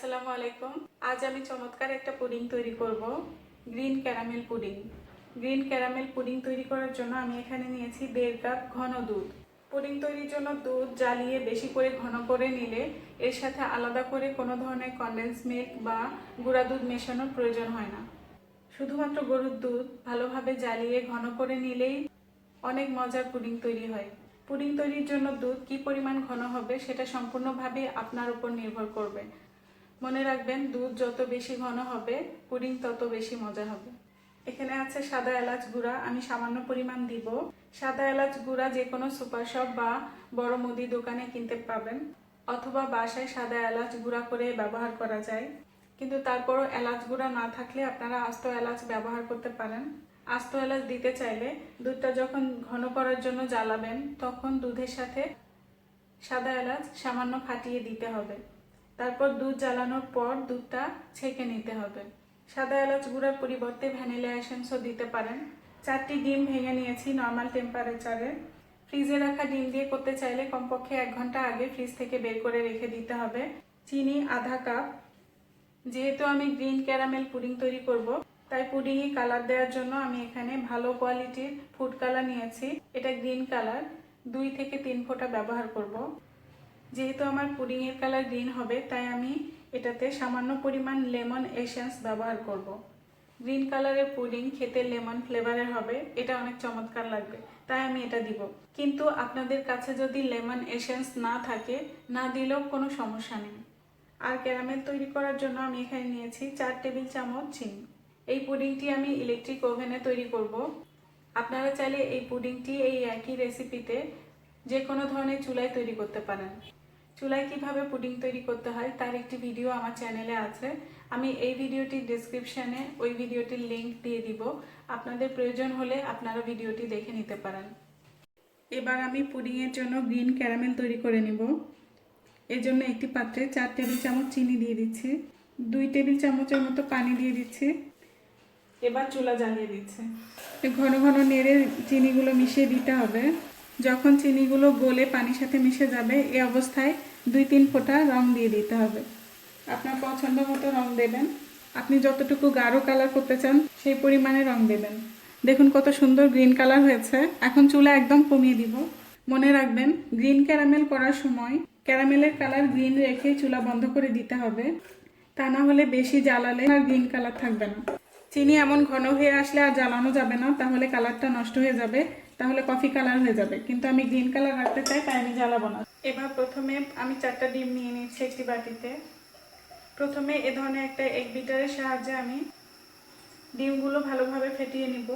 আসসালামু আলাইকুম। আজ আমি চমৎকার একটা পুডিং তৈরি করব, green caramel pudding. Green caramel pudding তৈরি করার জন্য আমি এখানে নিয়েছি দেড় কাপ ঘন দুধ। পুডিং তৈরির জন্য দুধ জ্বালিয়ে বেশি করে ঘন করে নিলে এর সাথে আলাদা করে কোনো ধরনের কন্ডেন্স মিল্ক বা গুঁড়া দুধ মেশানোর প্রয়োজন হয় না। শুধুমাত্র গরুর দুধ ভালোভাবে জ্বালিয়ে ঘন করে নিলেই অনেক মজার পুডিং তৈরি হয়। পুডিং তৈরির জন্য দুধ কি পরিমাণ ঘন হবে সেটা সম্পূর্ণভাবে আপনার উপর নির্ভর করবে। মনে রাখবেন, দুধ যত বেশি ঘন হবে, পুডিং তত বেশি মজা হবে। এখানে আছে সাদা এলাচ গুঁড়া, আমি সামান্য পরিমাণ দিব। সাদা এলাচ গুঁড়া যে কোনো সুপার শপ বা বড় মুদি দোকানে কিনতে পাবেন, অথবা বাসায় সাদা এলাচ গুঁড়া করে ব্যবহার করা যায়। কিন্তু তারপরও এলাচ গুঁড়া না থাকলে আপনারা আস্ত এলাচ ব্যবহার করতে পারেন। আস্ত এলাচ দিতে চাইলে দুধটা যখন ঘন করার জন্য জ্বালাবেন, তখন দুধের সাথে সাদা এলাচ সামান্য ফাটিয়ে দিতে হবে। তারপর দুধ জ্বালানোর পর দুধটা ছেঁকে নিতে হবে। সাদা এলাচ গুঁড়ার পরিবর্তে ভ্যানিলা এসেন্সও দিতে পারেন। চারটি ডিম ভেঙে নিয়েছি নর্মাল টেম্পারেচারে ফ্রিজে রাখা ডিম দিয়ে করতে চাইলে কমপক্ষে এক ঘণ্টা আগে ফ্রিজ থেকে বের করে রেখে দিতে হবে। চিনি আধা কাপ। যেহেতু আমি গ্রিন ক্যারামেল পুডিং তৈরি করব, তাই পুডিংয়ে কালার দেওয়ার জন্য আমি এখানে ভালো কোয়ালিটির ফুড কালার নিয়েছি। এটা গ্রিন কালার দুই থেকে তিন ফোঁটা ব্যবহার করব। যেহেতু আমার পুডিংয়ের কালার গ্রিন হবে, তাই আমি এটাতে সামান্য পরিমাণ লেমন এসেন্স ব্যবহার করব। গ্রিন কালারের পুডিং খেতে লেমন ফ্লেভারের হবে, এটা অনেক চমৎকার লাগবে, তাই আমি এটা দিব। কিন্তু আপনাদের কাছে যদি লেমন এসেন্স না থাকে, না দিলেও কোনো সমস্যা নেই। আর ক্যারামেল তৈরি করার জন্য আমি এখানে নিয়েছি চার টেবিল চামচ চিনি। এই পুডিংটি আমি ইলেকট্রিক ওভেনে তৈরি করব। আপনারা চাইলে এই পুডিংটি এই একই রেসিপিতে যে কোনো ধরনের চুলায় তৈরি করতে পারেন। চুলায় কীভাবে পুডিং তৈরি করতে হয় তার একটি ভিডিও আমার চ্যানেলে আছে। আমি এই ভিডিওটির ডেসক্রিপশনে ওই ভিডিওটির লিংক দিয়ে দিব। আপনাদের প্রয়োজন হলে আপনারা ভিডিওটি দেখে নিতে পারেন। এবার আমি পুডিংয়ের জন্য গ্রিন ক্যারামেল তৈরি করে নিব। এর জন্য একটি পাত্রে চার টেবিল চামচ চিনি দিয়ে দিচ্ছি। দুই টেবিল চামচের মতো পানি দিয়ে দিচ্ছি। এবার চুলা জ্বালিয়ে দিচ্ছে। ঘন ঘন নেড়ে চিনিগুলো মিশিয়ে দিতে হবে। যখন চিনিগুলো গলে পানির সাথে মিশে যাবে এই অবস্থায় দুই তিন ফোঁটা রং দিয়ে দিতে হবে। আপনার পছন্দ মতো রং দেবেন। আপনি যতটুকু গাঢ় কালার করতে চান, সেই পরিমাণে রং দেবেন। দেখুন কত সুন্দর গ্রিন কালার হয়েছে। এখন চুলা একদম কমিয়ে দিব। মনে রাখবেন গ্রিন ক্যারামেল করার সময় ক্যারামেলের কালার গ্রিন রেখে চুলা বন্ধ করে দিতে হবে। তা না হলে বেশি জ্বালালে আর গ্রিন কালার থাকবে না। চিনি এমন ঘন হয়ে আসলে আর জ্বালানো যাবে না, তাহলে কালারটা নষ্ট হয়ে যাবে। তাহলে কফি কালার হয়ে যাবে। কিন্তু আমি গ্রিন কালার রাখতে চাই, তাই আমি জ্বালাবো না। এবার প্রথমে আমি চারটা ডিম নিয়ে নিচ্ছি একটি বাটিতে। প্রথমে এ ধরনের একটা এক বিটারের সাহায্যে আমি ডিমগুলো ভালোভাবে ফেটিয়ে নিব।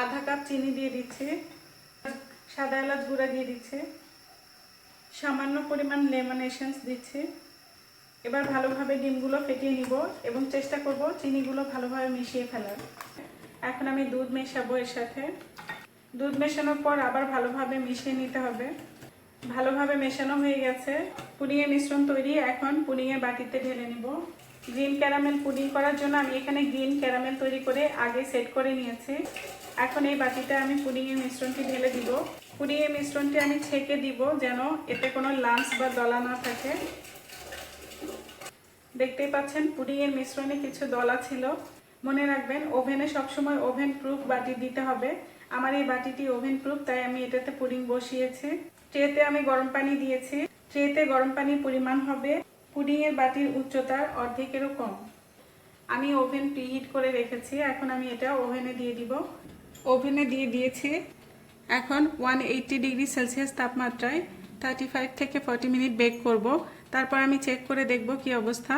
আধা কাপ চিনি দিয়ে দিচ্ছে। সাদা এলাচ গুঁড়া দিয়ে দিচ্ছে। সামান্য পরিমাণ লেমন এসেন্স দিচ্ছি। এবার ভালোভাবে ডিমগুলো ফেটিয়ে নিব এবং চেষ্টা করব চিনিগুলো ভালোভাবে মিশিয়ে ফেলার। এখন আমি দুধ মেশাবো এর সাথে। দুধ মেশানোর পর আবার ভালোভাবে মিশিয়ে নিতে হবে। ভালোভাবে মেশানো হয়ে গেছে। পুডিংয়ের মিশ্রণ তৈরি। এখন পুডিংয়ের বাটিতে ঢেলে নিব। গ্রিন ক্যারামেল পুডিং করার জন্য আমি এখানে গ্রিন ক্যারামেল তৈরি করে আগে সেট করে নিয়েছি। এখন এই বাটিতে আমি পুডিংয়ের মিশ্রণটি ঢেলে দিব। পুডিংয়ের মিশ্রণটি আমি ছেঁকে দিব যেন এতে কোনো লাঞ্চ বা দলা না থাকে। দেখতেই পাচ্ছেন, পুডিংয়ের মিশ্রণে কিছু দলা ছিল। মনে রাখবেন, ওভেনে সবসময় ওভেন প্রুফ বাটি দিতে হবে। আমার এই বাটিটি ওভেন প্রুফ, তাই আমি এটাতে পুডিং বসিয়েছি। ট্রেতে আমি গরম পানি দিয়েছি। ট্রেতে গরম পানির পরিমাণ হবে। পুডিংয়ের বাটির উচ্চতার অর্ধেকেরও কম। আমি ওভেন প্রিহিট করে রেখেছি। এখন আমি এটা ওভেনে দিয়ে দিব। ওভেনে দিয়ে দিয়েছি এখন ওয়ান এইট্টি ডিগ্রি সেলসিয়াস তাপমাত্রায় থার্টি ফাইভ থেকে ফর্টি মিনিট বেক করব। তারপর আমি চেক করে দেখব কি অবস্থা।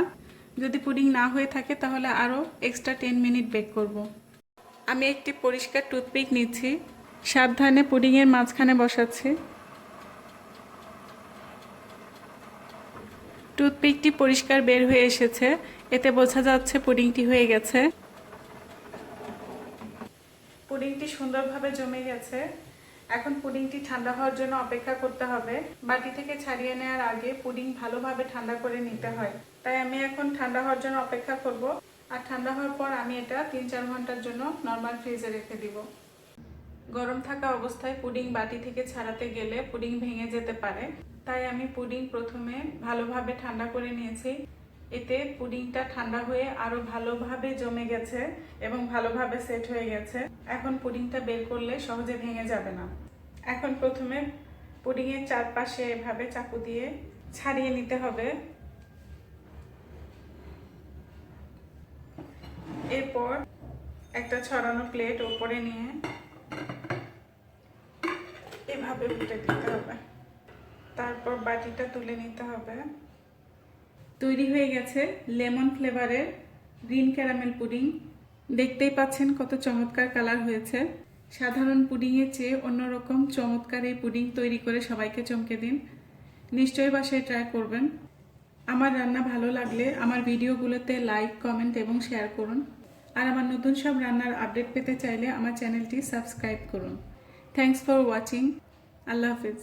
যদি পুডিং না হয়ে থাকে তাহলে আরও এক্সট্রা টেন মিনিট বেক করব। আমি একটি পরিষ্কার টুথপিক নিচ্ছি। সাবধানে পুডিংয়ের মাঝখানে বসাচ্ছি। টুথপিকটি পরিষ্কার বের হয়ে এসেছে। এতে বোঝা যাচ্ছে পুডিংটি হয়ে গেছে। পুডিংটি সুন্দরভাবে জমে গেছে। এখন পুডিংটি ঠান্ডা হওয়ার জন্য অপেক্ষা করতে হবে। বাটি থেকে ছাড়িয়ে নেওয়ার আগে পুডিং ভালোভাবে ঠান্ডা করে নিতে হয়। তাই আমি এখন ঠান্ডা হওয়ার জন্য অপেক্ষা করব। আর ঠান্ডা হওয়ার পর আমি এটা তিন চার ঘণ্টার জন্য নর্মাল ফ্রিজে রেখে দিব। গরম থাকা অবস্থায় পুডিং বাটি থেকে ছাড়াতে গেলে পুডিং ভেঙে যেতে পারে। তাই আমি পুডিং প্রথমে ভালোভাবে ঠান্ডা করে নিয়েছি। এতে পুডিংটা ঠান্ডা হয়ে আরও ভালোভাবে জমে গেছে এবং ভালোভাবে সেট হয়ে গেছে। এখন পুডিংটা বের করলে সহজে ভেঙে যাবে না। এখন প্রথমে পুডিংয়ের চারপাশে এভাবে চাকু দিয়ে ছাড়িয়ে নিতে হবে। এরপর একটা ছড়ানো প্লেট ওপরে নিয়ে এভাবে উল্টে দিতে হবে। তারপর বাটিটা তুলে নিতে হবে। তৈরি হয়ে গেছে লেমন ফ্লেভারের গ্রিন ক্যারামেল পুডিং। দেখতেই পাচ্ছেন কত চমৎকার কালার হয়েছে। সাধারণ পুডিংয়ের চেয়ে অন্যরকম চমৎকার এই পুডিং তৈরি করে সবাইকে চমকে দিন। নিশ্চয়ই বাসায় ট্রাই করবেন। আমার রান্না ভালো লাগলে আমার ভিডিওগুলোতে লাইক কমেন্ট এবং শেয়ার করুন। আর আমার নতুন সব রান্নার আপডেট পেতে চাইলে আমার চ্যানেলটি সাবস্ক্রাইব করুন। থ্যাংকস ফর ওয়াচিং আল্লাহ হাফিজ।